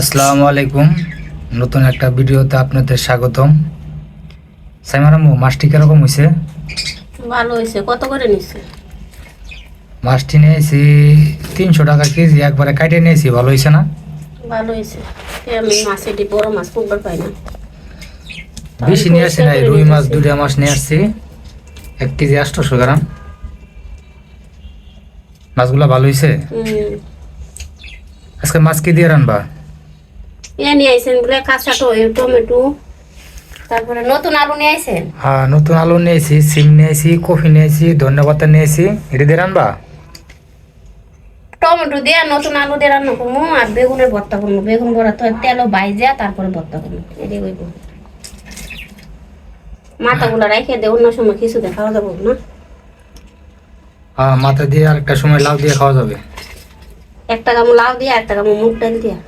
আসসালামু আলাইকুম। নতুন একটা ভিডিওতে আপনাদের স্বাগতম। সাইমারামু মাছটি কীরকম হয়েছে ভালো হয়েছে কত করে নিচ্ছে মাছটি নিয়েছি তিনশো টাকা কেজি। একবারে কাটে নিয়েছি ভালো হয়েছে না? ভালো হয়েছে আমি মাছ এটি বড় মাছ খুববার পাই না। বেশি নিয়ে আসছি না রুই মাছ দুটা মাছ নিয়ে আসছি। এক কেজি আটশোশো গ্রাম। মাছগুলো ভালো হয়েছে আজকে মাছ কি দিয়ে রানবা? এ নিয়ে আইসেন বলে কাঁচা টমেটো। তারপরে নতুন আলু নিয়ে আইসেন হ্যাঁ নতুন আলু নিয়েছি সিম নিয়েছি কফি নিয়েছি ধন্যবাদ নিয়েছি এটা দিয়ে রানবা? টমেটো দিয়ে নতুন আলু দিয়ে রান্না করব আর বেগুনের ভর্তা করব। বেগুন বড়া তো তেলও বাইজা তারপরে ভর্তা করব। এটাই কইব মাথাগুলো রেখে দে অন্য সময় কিছু দেখাও যাব না। হ্যাঁ মাথা দিয়ে আর একটা সময় লাউ দিয়ে খাওয়া যাবে। একটা গামু লাউ দিয়ে একটা গামু মুগ ডাল দিয়া।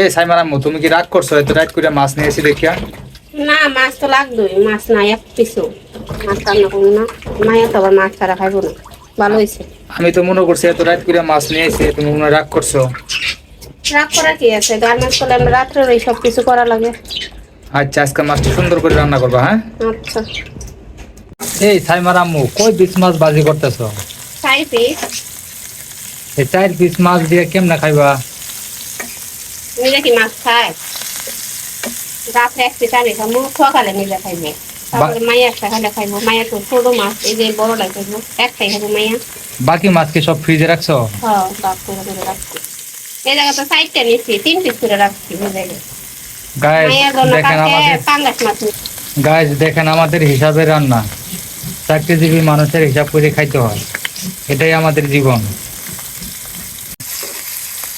এ সাইমারাম্মু তুমি কি রাগ করছ? এত রাত করে মাছ নিয়েছি দেখিয়া? না মাছ তো লাগবেই। মাছ না এক পিসও মাছ রান্না করব না। মায়ের তো আবার মাছ ছাড়া খাইবো না। ভালো হয়েছে আমি তো মনে করছি এত রাত করে মাছ নিয়েছি তুমি মনে রাগ করছ। রাগ করা কি আছে? গার্মেন্টস করলে আমরা রাত্রে সব কিছু করা লাগে। আচ্ছা আজকে মাছটা সুন্দর করে রান্না করবা হ্যাঁ? আচ্ছা। এই সাইমার আম্মু কই পিস মাছ বাজি করতেছো? চাই পিস এই চার পিস মাছ দিয়ে কেমনে খাইবা? কি মাছ বাকি মাছ কি সব ফ্রিজে রাখছো? দেখেন আমাদের হিসাবে রান্না। চাকরিজীবী মানুষের হিসাব করে খাইতে হয়। এটাই আমাদের জীবন।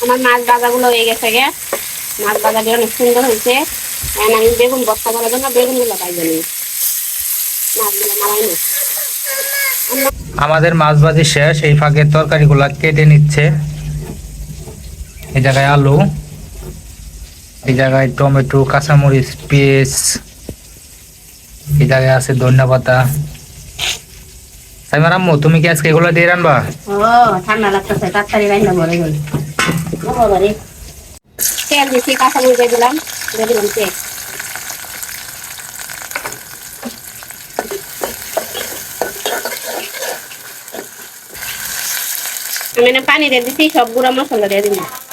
আমার মাছ ভাজাগুলো হয়ে গেছে গে। মাছ ভাজাটি অনেক সুন্দর হয়েছে। এখন আমি বেগুন বস্তা করার জন্য বেগুনগুলো মাছগুলো মারাই নি। আমাদের মাছ ভাজি শেষ এই ফাঁকে তরকারিগুলা কেটে নিচ্ছে। এই জায়গায় আলু এই জায়গায় টমেটো কাঁচামরিচ পেঁয়াজ এই জায়গায় আছে ধনিয়া পাতা। সাইমার আম্মু তুমি কি আজকে এগুলো দিয়ে রানবা ও ঠান্ডা লাগতেছে তাড়াতাড়ি রান্না করে গেল তেল দিচ্ছি কাঁচা মরিচ দিয়ে দিলাম দিয়ে দিলাম তেল। আমি পানি দিয়ে দিচ্ছি সব গুঁড়া মশলা দিয়ে দিলাম।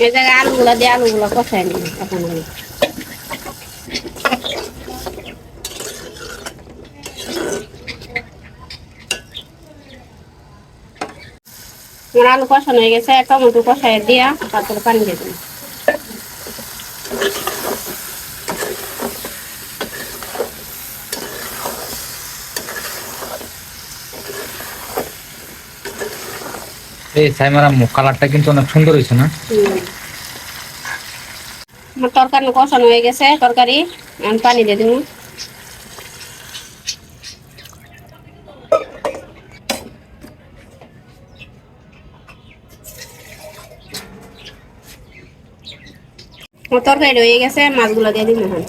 এই জায়গায় আলুগুলা দিয়ে আলুগুলা কষাই নিই এখন আমি আমার আলু কষানো হয়ে গেছে, টমেটো কষাই দিয়া তারপরে পানি দিয়ে দিই এই সাইমার কালারটা কিন্তু অনেক সুন্দর হয়েছে না? কষানো হয়ে গেছে, তরকারি। পানি দিয়ে দিব। তরকারি হয়ে গেছে, মাছগুলো দিয়ে দিব এখন।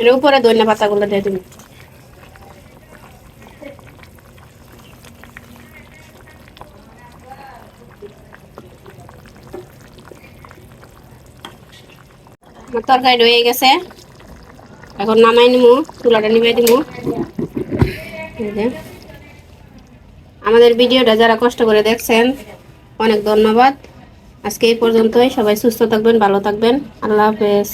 এর উপরে ধনিয়া পাতাগুলো দিয়ে দিব। আমার তরকারি রয়ে গেছে। এখন নামাই নিমু, চুলাটা নিবাই দিব আমাদের ভিডিওটা যারা কষ্ট করে দেখছেন, অনেক ধন্যবাদ। আজকে এই পর্যন্তই। সবাই সুস্থ থাকবেন, ভালো থাকবেন। আল্লাহ হাফেজ।